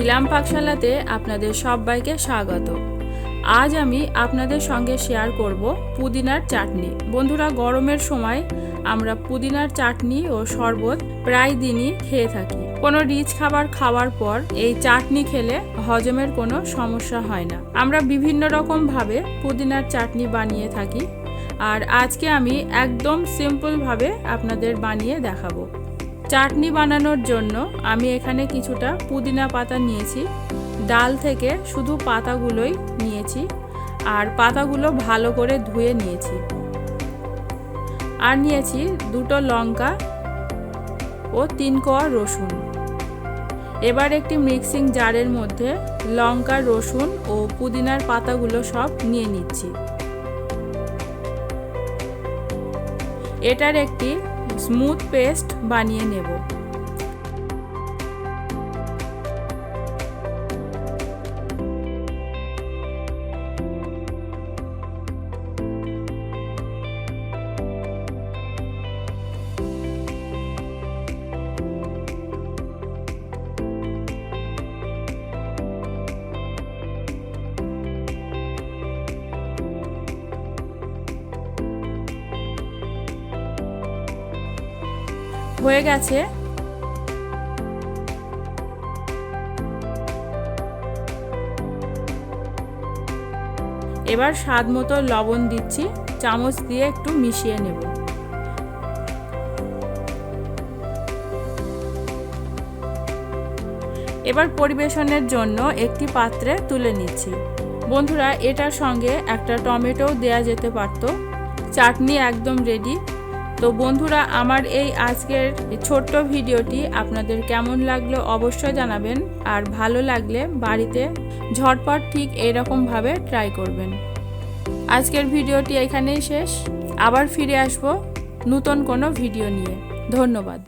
গ্রাম পাকশালাতে আপনাদের সবাইকে স্বাগত। আজ আমি আপনাদের সঙ্গে শেয়ার করব পুদিনার চাটনি। বন্ধুরা, গরমের সময় আমরা পুদিনার চাটনি ও শরবত প্রায় দিনই খেয়ে থাকি। কোনো রিচ খাবার খাওয়ার পর এই চাটনি খেলে হজমের কোনো সমস্যা হয় না। আমরা বিভিন্ন রকমভাবে পুদিনার চাটনি বানিয়ে থাকি। আর আজকে আমি একদম সিম্পলভাবে আপনাদের বানিয়ে দেখাবো। চাটনি বানানোর জন্য আমি এখানে কিছুটা পুদিনা পাতা নিয়েছি। ডাল থেকে শুধু পাতাগুলোই নিয়েছি আর পাতাগুলো ভালো করে ধুয়ে নিয়েছি। আর নিয়েছি দুটো লঙ্কা ও তিন কোয়া রসুন। এবার একটি মিক্সিং জারের মধ্যে লঙ্কা, রসুন ও পুদিনার পাতাগুলো সব নিয়ে নিচ্ছি। এটার একটি স্মুথ পেস্ট বানিয়ে নেব। হয়ে গেছে। এবার স্বাদ মতো লবণ দিচ্ছি, চামচ দিয়ে একটু মিশিয়ে নেব। এবার পরিবেশনের জন্য একটি পাত্রে তুলে নিচ্ছি। বন্ধুরা, এটার সঙ্গে একটা টমেটো দেয়া যেতে পারতো। চাটনি একদম রেডি তো বন্ধুরা, আমার এই আজকের ছোট্ট ভিডিওটি আপনাদের কেমন লাগল অবশ্যই জানাবেন, আর ভালো লাগলে বাড়িতে ঝটপট ঠিক এইরকমভাবে ট্রাই করবেন। আজকের ভিডিওটি এখানেই শেষ, আবার ফিরে আসব নতুন কোনো ভিডিও নিয়ে। ধন্যবাদ।